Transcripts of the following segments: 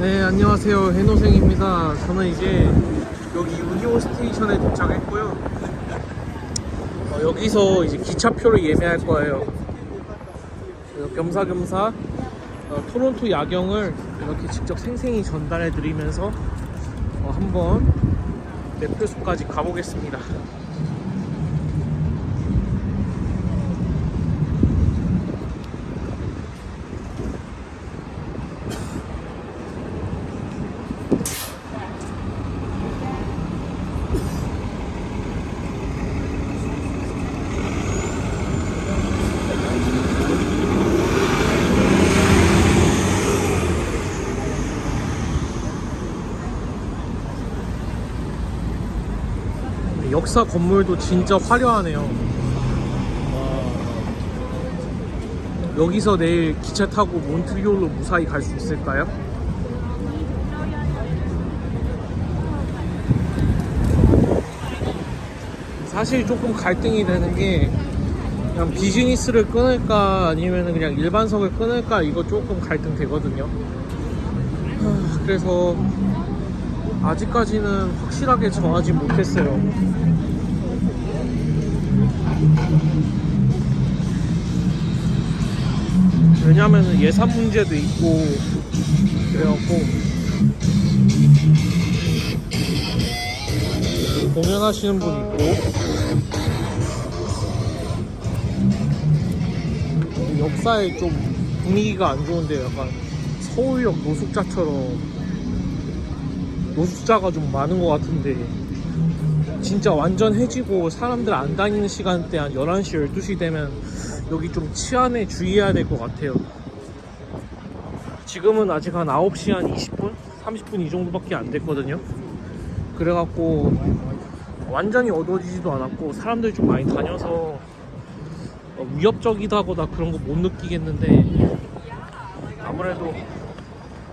네, 안녕하세요. 해노생입니다. 저는 이제 여기 유니온 스테이션에 도착했고요. 어, 여기서 이제 기차표를 예매할 거예요. 겸사겸사 어, 토론토 야경을 이렇게 직접 생생히 전달해 드리면서 어, 한번 매표소까지 가보겠습니다. 역사 건물도 진짜 화려하네요. 와. 여기서 내일 기차 타고 몬트리올로 무사히 갈 수 있을까요? 사실 조금 갈등이 되는 게 그냥 비즈니스를 끊을까 아니면 그냥 일반석을 끊을까 이거 조금 갈등 되거든요. 하, 그래서 아직까지는 확실하게 정하지 못했어요. 왜냐면 예산 문제도 있고 그래갖고 공연하시는 분 있고 역사에 좀 분위기가 안 좋은데 약간 서울역 노숙자처럼 노숙자가 좀 많은 것 같은데 진짜 완전 해지고 사람들 안 다니는 시간대 한 11시, 12시 되면 여기 좀 치안에 주의해야 될 것 같아요. 지금은 아직 한 9시 한 20분? 30분 이 정도밖에 안 됐거든요. 그래갖고 완전히 어두워지지도 않았고 사람들이 좀 많이 다녀서 어, 위협적이다거나 그런 거 못 느끼겠는데 아무래도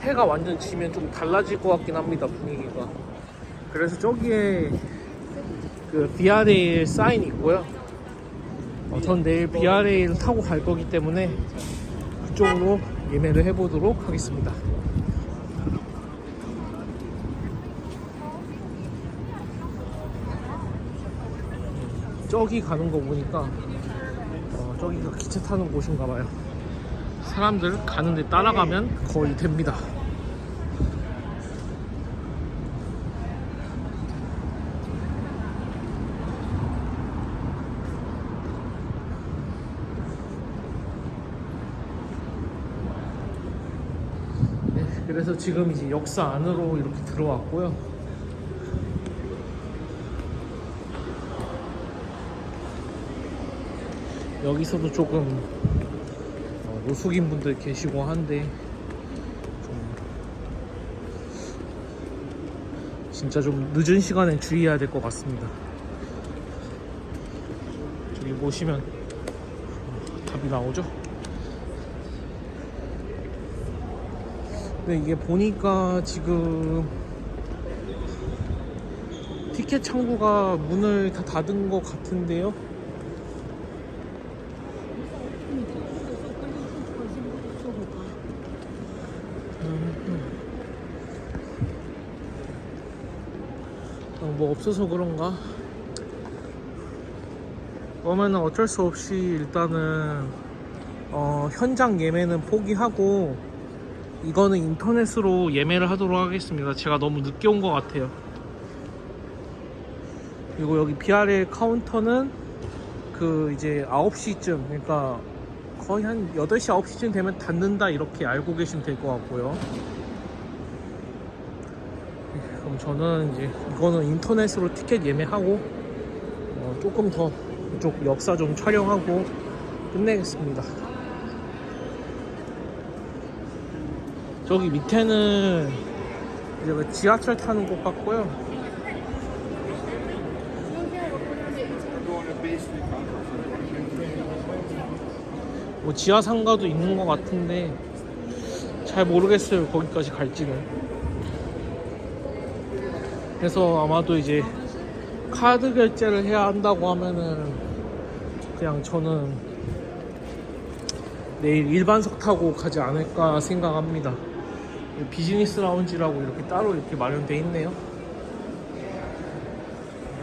해가 완전 지면 좀 달라질 것 같긴 합니다 분위기가 그래서 저기에 그 비아레일 사인 있고요. 어, 전 내일 비아레일 타고 갈 거기 때문에 그쪽으로 예매를 해보도록 하겠습니다. 저기 가는 거 보니까 어, 저기가 기차 타는 곳인가 봐요. 사람들 가는데 따라가면 거의 됩니다 네, 그래서 지금 이제 역사 안으로 이렇게 들어왔고요. 여기서도 조금 어, 노숙인 분들 계시고 한데 좀 진짜 좀 늦은 시간에 주의해야 될 것 같습니다. 저기 보시면 어, 답이 나오죠? 근데 이게 보니까 지금 티켓 창구가 문을 다 닫은 것 같은데요. 어, 뭐 없어서 그런가? 그러면은 어쩔 수 없이 일단은 어, 현장 예매는 포기하고 이거는 인터넷으로 예매를 하도록 하겠습니다. 제가 너무 늦게 온 것 같아요. 그리고 여기 BRL 카운터는 그 이제 9시쯤, 그러니까 거의 한 8시, 9시쯤 되면 닫는다 이렇게 알고 계시면 될 것 같고요. 그럼 저는 이제 이거는 인터넷으로 티켓 예매하고 어, 조금 더 이쪽 역사 좀 촬영하고 끝내겠습니다. 저기 밑에는 이제 그 지하철 타는 곳 같고요. 뭐 지하 상가도 있는 것 같은데 잘 모르겠어요 거기까지 갈지는. 그래서 아마도 이제 카드 결제를 해야 한다고 하면은 그냥 저는 내일 일반석 타고 가지 않을까 생각합니다. 이 비즈니스 라운지라고 이렇게 따로 이렇게 마련돼 있네요.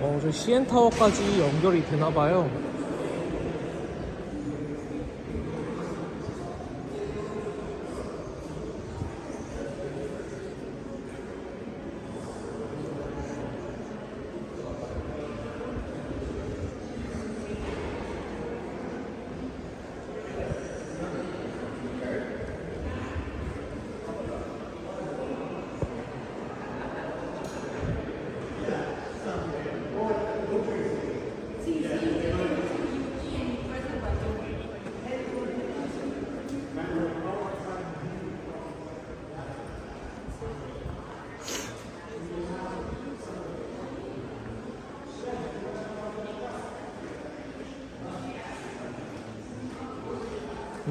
어, 저 CN 타워까지 연결이 되나 봐요.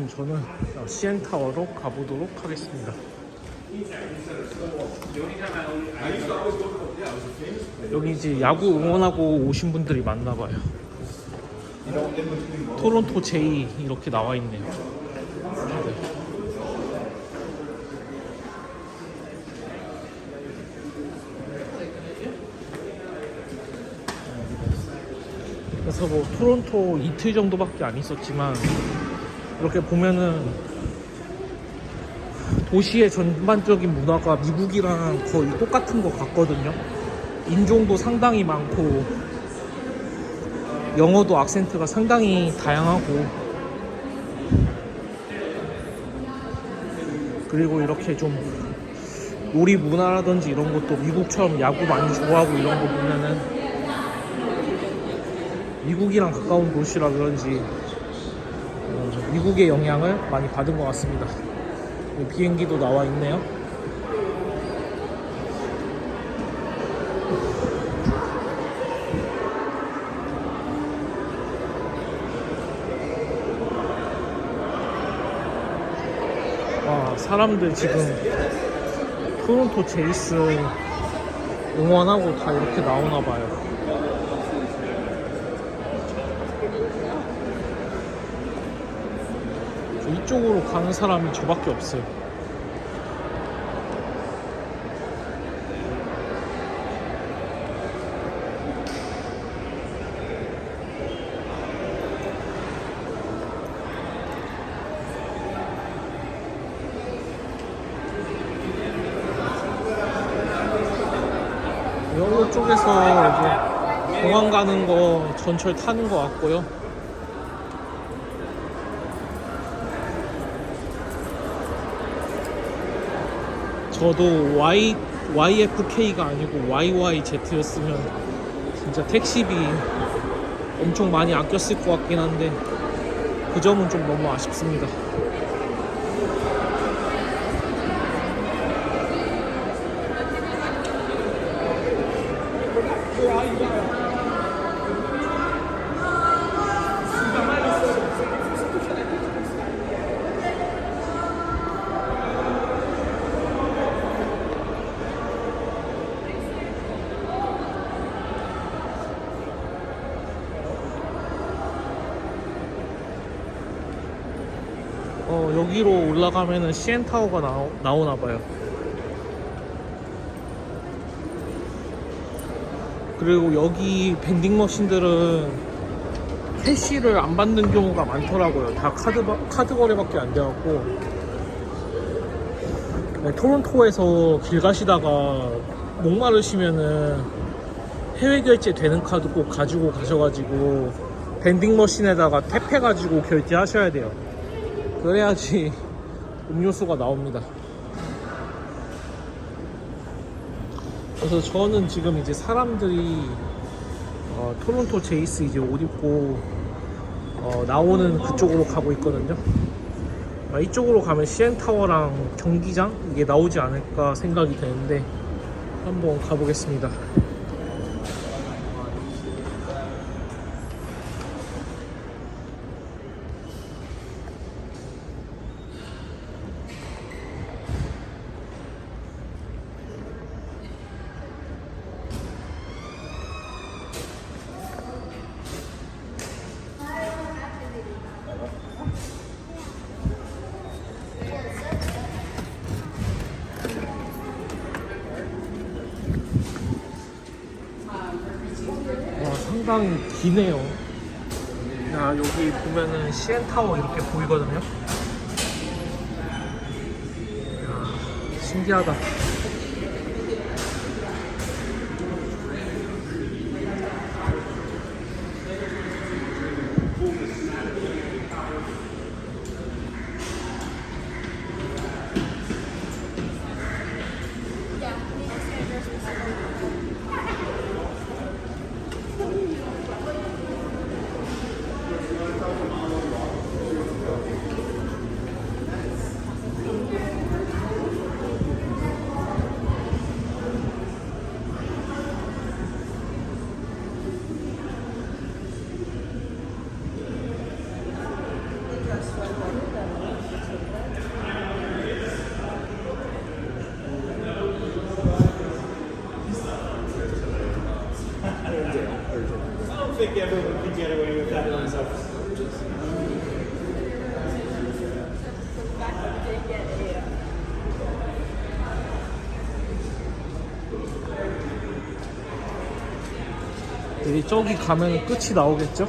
그럼 저는 CN 타워로 가보도록 하겠습니다. 여기 이제 야구 응원하고 오신 분들이 많나 봐요. 토론토 제이 이렇게 나와 있네요. 네. 그래서 뭐 토론토 이틀 정도밖에 안 있었지만 이렇게 보면은 도시의 전반적인 문화가 미국이랑 거의 똑같은 것 같거든요. 인종도 상당히 많고 영어도 악센트가 상당히 다양하고 그리고 이렇게 좀 놀이 문화라든지 이런 것도 미국처럼 야구 많이 좋아하고 이런 거 보면은 미국이랑 가까운 도시라 그런지 어, 미국의 영향을 많이 받은 것 같습니다. 여기 비행기도 나와 있네요. 와, 사람들 지금 토론토 제이스 응원하고 다 이렇게 나오나 봐요. 이쪽으로 가는 사람이 저밖에 없어요. 여기 쪽에서 이제 공항 가는 거 전철 타는 거 같고요. 저도 Y YFK가 아니고 YYZ였으면 진짜 택시비 엄청 많이 아꼈을 것 같긴 한데 그 점은 좀 너무 아쉽습니다. 어, 여기로 올라가면은 CN 타워가 나오, 나오나 봐요. 그리고 여기 밴딩 머신들은 캐시를 안 받는 경우가 많더라고요. 다 카드 바- 카드 거래밖에 안 돼갖고 네, 토론토에서 길 가시다가 목마르시면은 해외 결제 되는 카드 꼭 가지고 가셔가지고 밴딩 머신에다가 탭해가지고 결제하셔야 돼요. 그래야지 음료수가 나옵니다. 그래서 저는 지금 이제 사람들이 어, 토론토 제이스 이제 옷 입고 어, 나오는 그쪽으로 가고 있거든요. 아, 이쪽으로 가면 CN 타워랑 경기장 이게 나오지 않을까 생각이 되는데 한번 가보겠습니다. 상당히 기네요. 야, 여기 보면은 CN타워 이렇게 보이거든요. 야, 신기하다. I don't think everyone could get away with that themselves. 이제 저기 가면 끝이 나오겠죠?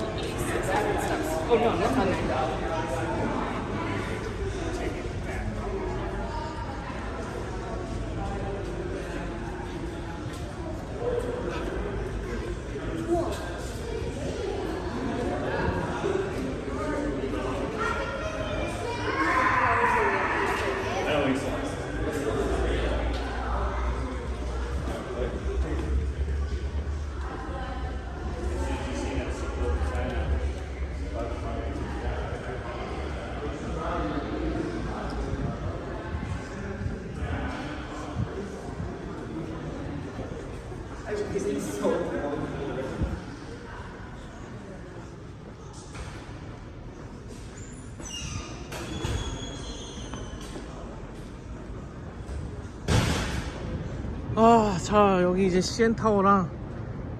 자, 여기 이제 CN타워랑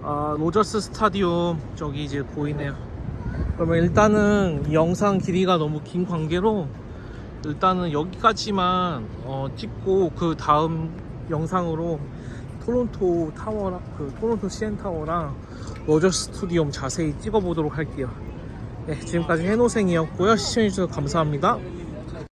아, 로저스 스타디움 저기 이제 보이네요. 그러면 일단은 이 영상 길이가 너무 긴 관계로 일단은 여기까지만 어, 찍고 그 다음 영상으로 토론토 타워랑 그 토론토 CN타워랑 로저스 스타디움 자세히 찍어보도록 할게요. 네, 지금까지 해노생이었고요. 시청해주셔서 감사합니다.